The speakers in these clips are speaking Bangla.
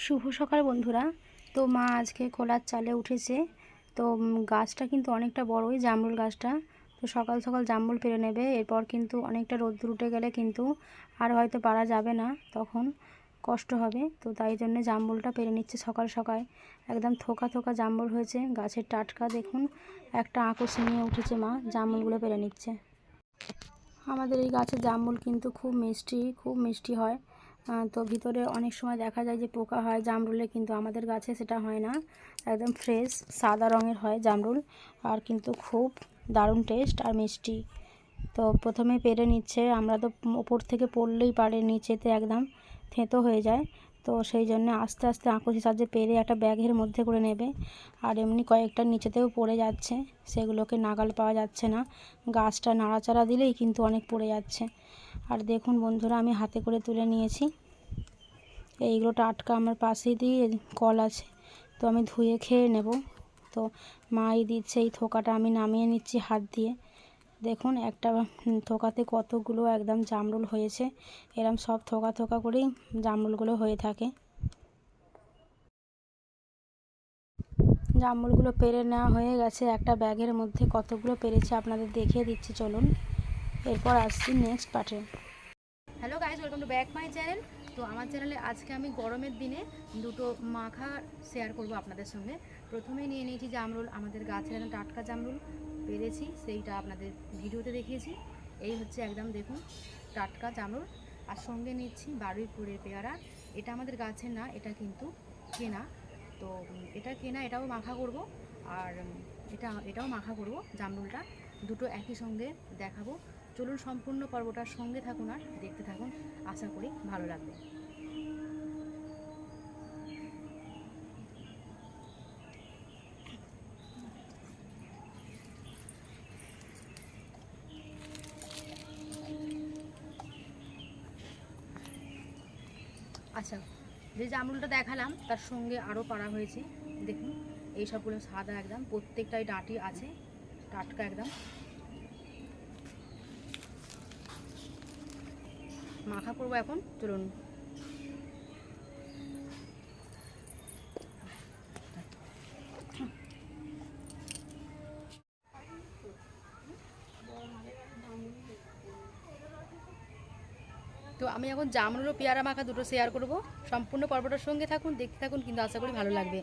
শুভ সকাল বন্ধুরা। তো মা আজকে খোলার চালে উঠেছে। তো গাছটা কিন্তু অনেকটা বড়ই, জামরুল গাছটা। তো সকাল সকাল জামরুল পেরে নেবে। এরপর কিন্তু অনেকটা রোদ্দুর উঠে গেলে কিন্তু আর হয়তো পারা যাবে না। তখন কষ্ট হবে। তো তাই জন্য জামরুলটা পেরে নিচ্ছে সকাল সকাল। একদম থোকা থোকা জামরুল হয়েছে। গাছের টাটকা দেখুন। একটা আঁকুশ নিয়ে উঠেছে মা। জামরুলগুলো পেরে নিচ্ছে। আমাদের এই গাছের জামরুল কিন্তু খুব মিষ্টি খুব মিষ্টি হয়। তো ভিতরে অনেক সময় দেখা যায় যে পোকা হয়, জামরুলে কিন্তু আমাদের গাছে সেটা হয় না। একদম ফ্রেশ সাদা রঙের হয় জামরুল। আর কিন্তু খুব দারুণ টেস্ট আর মিষ্টি। তো প্রথমে পেরে নিচ্ছে, আমরা তো ওপর থেকে পড়লেই পারে, নিচেতে একদম থেঁতো হয়ে যায়। তো সেই জন্য আস্তে আস্তে আঁকুশি সাহায্যে পেরে একটা ব্যাগের মধ্যে করে নেবে। আর এমনি কয়েকটা নিচেতেও পড়ে যাচ্ছে, সেগুলোকে নাগাল পাওয়া যাচ্ছে না। গাছটা নাড়াচাড়া দিলেই কিন্তু অনেক পড়ে যাচ্ছে। আর দেখুন বন্ধুরা, আমি হাতে করে তুলে নিয়েছি। এইগুলো টাটকা আমার পাশেই দিয়ে কল আছে, তো আমি ধুয়ে খেয়ে নেব। তো মাই দিচ্ছে এই থোকাটা, আমি নামিয়ে নিচ্ছি হাত দিয়ে। দেখুন, একটা থোকাতে কতগুলো একদম জামরুল হয়েছে। এরম সব থোকা থোকা করেই জামরুলগুলো হয়ে থাকে। জামরুলগুলো পেরে নেওয়া হয়ে গেছে, একটা ব্যাগের মধ্যে কতগুলো পেরেছে আপনাদের দেখিয়ে দিচ্ছি, চলুন। এরপর আসছি নেক্সট পার্টে hello guys welcome to back my channel তো আমার চ্যানেলে আজকে আমি গরমের দিনে দুটো মাখা শেয়ার করব আপনাদের সঙ্গে। প্রথমে নিয়ে নিয়েছি জামরুল, আমাদের গাছের টাটকা জামরুল পেরেছি, সেইটা আপনাদের ভিডিওতে দেখিয়েছি। এই হচ্ছে একদম দেখুন টাটকা জামরুল। আর সঙ্গে নিচ্ছি বারুইপুরের পেয়ারা। এটা আমাদের গাছের না, এটা কিন্তু কেনা। তো এটা কেনা, এটাও মাখা করব। আর এটা, এটাও মাখা করব জামরুলটা। দুটো একই সঙ্গে দেখাবো। চলুন সম্পূর্ণ পর্বটার সঙ্গে থাকুন আর দেখতে থাকুন। আশা করি ভালো লাগবে। আচ্ছা যে জামরুলটা দেখালাম, তার সঙ্গে আরও পাড়া হয়েছে। দেখুন এই সবগুলো সাদা একদম, প্রত্যেকটাই ডাঁটি আছে, টাটকা একদম। মাখা করব এখন, চলুন। তো আমি এখন জামরুল ও পেয়ারা মাখা দুটো শেয়ার করব। সম্পূর্ণ পর্বটার সঙ্গে থাকুন, দেখতে থাকুন, কিন্তু আশা করি ভালো লাগবে।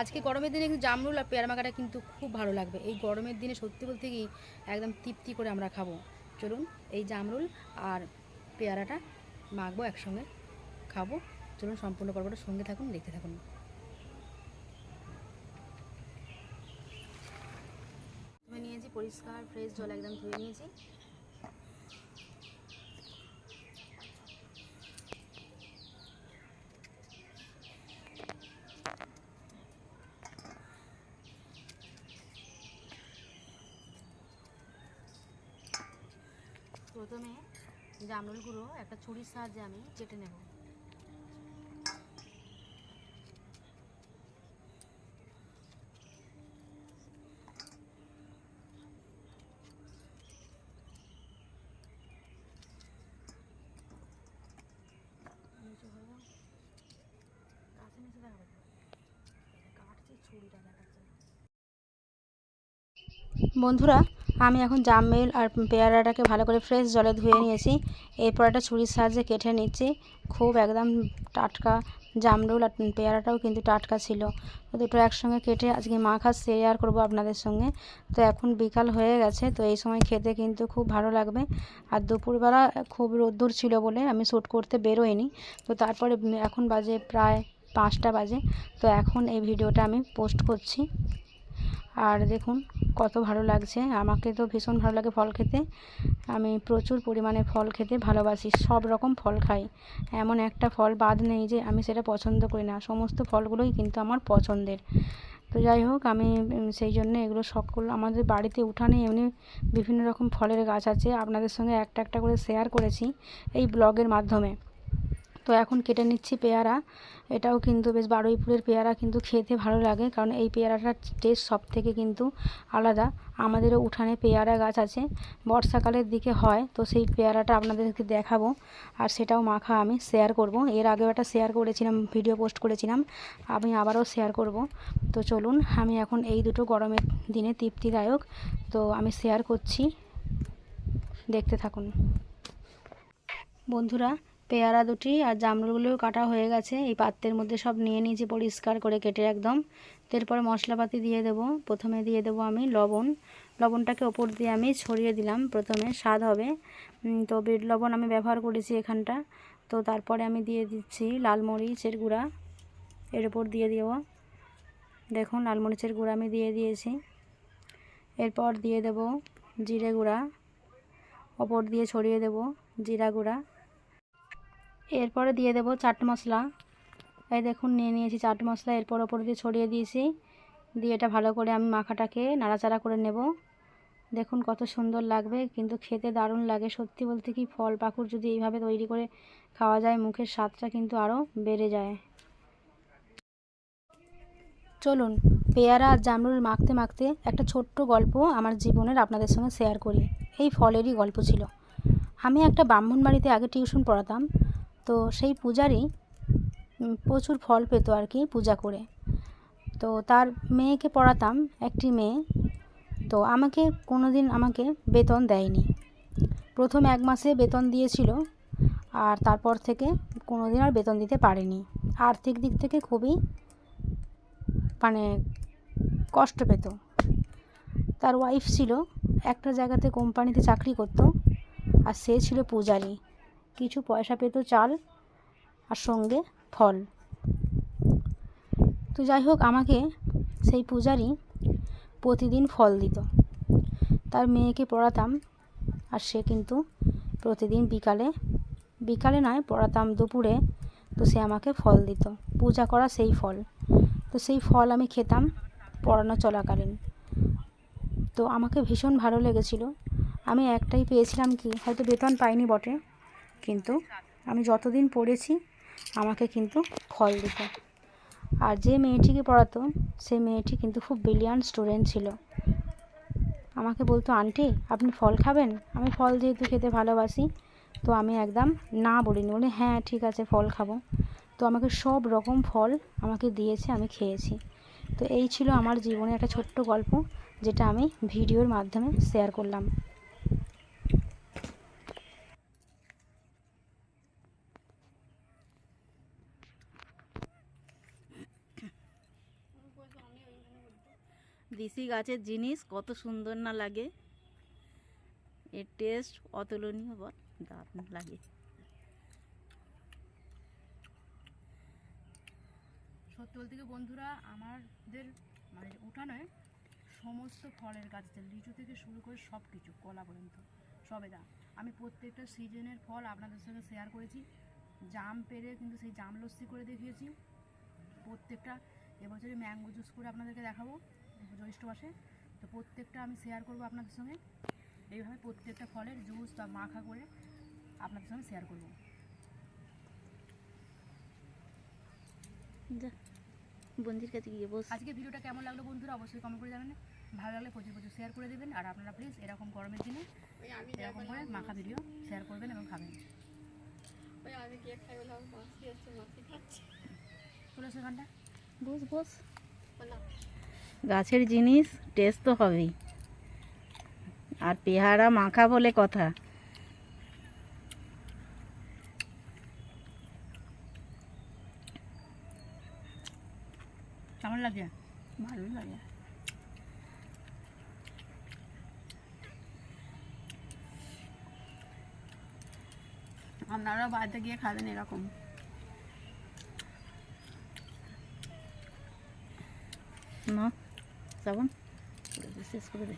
আজকে গরমের দিনে কিন্তু জামরুল আর পেয়ারা মাখাটা কিন্তু খুব ভালো লাগবে। এই গরমের দিনে সত্যি বলতে কি একদম তৃপ্তি করে আমরা খাব। চলুন, এই জামরুল আর পেয়ারাটা মাখবো একসঙ্গে, খাব। চলুন সম্পূর্ণ পর্বটার সঙ্গে থাকুন, দেখতে থাকুন। আমি নিয়েছি পরিষ্কার ফ্রেশ জল একদম ধুয়ে নিয়েছি। প্রথমে জামরুলগুলো একটা ছুরির সাহায্যে আমি কেটে নেব। বন্ধুরা আমি এখন জামমেল আর পেয়ারাটাকে ভালো করে ফ্রেশ জলে ধুয়ে নিয়েছি। এরপর একটা ছুরির সাহায্যে কেটে নিচ্ছি। খুব একদম টাটকা জামরুল আর পেয়ারাটাও কিন্তু টাটকা ছিল। দুটো একসঙ্গে কেটে আজকে মাখা শেয়ার করব আপনাদের সঙ্গে। তো এখন বিকাল হয়ে গেছে, তো এই সময় খেতে কিন্তু খুব ভালো লাগবে। আর দুপুরবেলা খুব রোদ্দুর ছিল বলে আমি শ্যুট করতে বেরোইনি। তো তারপরে এখন বাজে প্রায় পাঁচটা বাজে। তো এখন এই ভিডিওটা আমি পোস্ট করছি। আর দেখুন, কত ভালো লাগছে। আমাকে তো ভীষণ ভালো লাগে ফল খেতে। আমি প্রচুর পরিমাণে ফল খেতে ভালোবাসি, সব রকম ফল খাই। এমন একটা ফল বাদ নেই যে আমি সেটা পছন্দ করি না। সমস্ত ফলগুলোই কিন্তু আমার পছন্দের। তো যাই হোক, আমি সেই জন্য এগুলো সকল আমাদের বাড়িতে উঠানে এমনি বিভিন্ন রকম ফলের গাছ আছে। আপনাদের সঙ্গে একটা একটা করে শেয়ার করেছি এই ব্লগের মাধ্যমে। তো এখন কেটে নিচ্ছি পেয়ারা। এটাও কিন্তু বেশ বারুইপুরের পেয়ারা কিন্তু খেতে ভালো লাগে, কারণ এই পেয়ারাটার টেস্ট সব থেকে কিন্তু আলাদা। আমাদেরও উঠানে পেয়ারা গাছ আছে, বর্ষাকালের দিকে হয়, তো সেই পেয়ারাটা আপনাদেরকে দেখাবো, আর সেটাও মাখা আমি শেয়ার করব। এর আগেও একটা শেয়ার করেছিলাম ভিডিও পোস্ট করেছিলাম, আমি আবারও শেয়ার করব। তো চলুন, আমি এখন এই দুটো গরমের দিনে তৃপ্তিদায়ক, তো আমি শেয়ার করছি, দেখতে থাকুন। বন্ধুরা পেয়ারা দুটি আর জামরুলগুলোও কাটা হয়ে গেছে। এই পাত্রের মধ্যে সব নিয়ে নিয়েছি পরিষ্কার করে কেটে একদম। এরপর মশলাপাতি দিয়ে দেব। প্রথমে দিয়ে দেব আমি লবণ। লবণটাকে ওপর দিয়ে আমি ছড়িয়ে দিলাম। প্রথমে স্বাদ হবে। তো বিট লবণ আমি ব্যবহার করেছি এখানটা। তো তারপরে আমি দিয়ে দিচ্ছি লাল মরিচের গুঁড়া। এর উপর দিয়ে দেব। দেখুন, লাল মরিচের গুঁড়া আমি দিয়ে দিয়েছি। এরপর দিয়ে দেব জিরে গুঁড়া। ওপর দিয়ে ছড়িয়ে দেব জিরা গুঁড়া। এরপরে দিয়ে দেব চাট মশলা। এই দেখুন, নিয়ে নিয়েছি চাট মশলা। এরপর ওপর দিয়ে ছড়িয়ে দিয়েছি। দিয়ে এটা ভালো করে আমি মাখাটাকে নাড়াচাড়া করে নেব। দেখুন কত সুন্দর লাগবে, কিন্তু খেতে দারুণ লাগে। সত্যি বলতে কি, ফল পাকুড় যদি এইভাবে তৈরি করে খাওয়া যায়, মুখের স্বাদটা কিন্তু আরও বেড়ে যায়। চলুন, পেয়ারা আর জামরুল মাখতে মাখতে একটা ছোট্ট গল্প আমার জীবনের আপনাদের সঙ্গে শেয়ার করি। এই ফলেরই গল্প ছিল। আমি একটা ব্রাহ্মণ বাড়িতে আগে টিউশন পড়াতাম। তো সেই পূজারি প্রচুর ফল পেতো আর কি পূজা করে। তো তার মেয়েকে পড়াতাম, একটি মেয়ে। তো আমাকে কোনো দিন আমাকে বেতন দেয়নি। প্রথম এক মাসে বেতন দিয়েছিল আর তারপর থেকে কোনো দিন আর বেতন দিতে পারেনি। আর্থিক দিক থেকে খুবই মানে কষ্ট পেত। তার ওয়াইফ ছিল, একটা জায়গাতে কোম্পানিতে চাকরি করতো আর সে ছিল পূজারি। কিছু পয়সা পেত চাল আর সঙ্গে ফল। তো যাই হোক, আমাকে সেই পূজারি প্রতিদিন ফল দিত। তার মেয়েকে পড়াতাম আর সে কিন্তু প্রতিদিন বিকালে বিকালে নয়, পড়াতাম দুপুরে, তো সে আমাকে ফল দিত। পূজা করা সেই ফল। তো সেই ফল আমি খেতাম পড়ানো চলাকালীন। তো আমাকে ভীষণ ভালো লেগেছিল। আমি একটাই পেয়েছিলাম কি, হয়তো বেতন পাইনি বটে কিন্তু আমি যতদিন পড়েছি, আমাকে কিন্তু ফল দিত। আর যে মেয়েটিকে পড়াতো সেই মেয়েটি কিন্তু খুব ব্রিলিয়ান্ট স্টুডেন্ট ছিল। আমাকে বলতো, আন্টি, আপনি ফল খাবেন? আমি ফল যেহেতু খেতে ভালোবাসি, তো আমি একদম না বলিনি। বলি হ্যাঁ ঠিক আছে, ফল খাব। তো আমাকে সব রকম ফল আমাকে দিয়েছে, আমি খেয়েছি। তো এই ছিল আমার জীবনে একটা ছোট্ট গল্প, যেটা আমি ভিডিওর মাধ্যমে শেয়ার করলাম। দেশি গাছের জিনিস কত সুন্দর না লাগে। এর টেস্ট অতুলনীয় বল, দারুণ লাগে। সত্যি বলতে কি বন্ধুরা, আমাদের মানে উঠানে সমস্ত ফলের গাছ লিচু থেকে শুরু করে সব কিছু কলা পর্যন্ত, সবে সবেদা আমি প্রত্যেকটা সিজনের ফল আপনাদের সঙ্গে শেয়ার করেছি, জাম পেরে কিন্তু সেই জাম লস্যি করে দেখিয়েছি। প্রত্যেকটা এবছরে ম্যাঙ্গো জুস করে আপনাদেরকে দেখাবো। জ্যৈষ্ঠ মাসে। তো প্রত্যেকটা আমি শেয়ার করব আপনাদের সঙ্গে। এইভাবে প্রত্যেকটা ফলের জুস বা মাখা করে আপনাদের সঙ্গে শেয়ার করব। বন্ধুর কাছে গিয়ে বস। আজকে ভিডিওটা কেমন লাগল বন্ধুরা? অবশ্যই কমেন্ট করে জানাবেন। ভালো লাগলে প্রচুর প্রচুর শেয়ার করে দেবেন। আর আপনারা প্লিজ এরকম গরমের দিনে এরকম করে মাখা ভিডিও শেয়ার করবেন এবং খাবেন। চলে আসো এখানটা বস বস। গাছের জিনিস টেস্ট তো হবেই। আর পেয়ারা মাখা বলে কথা। কেমন লাগে? লাগে। আপনারাও বাড়িতে গিয়ে খাবেন এরকম না শ্রাবণ শেষ করে দে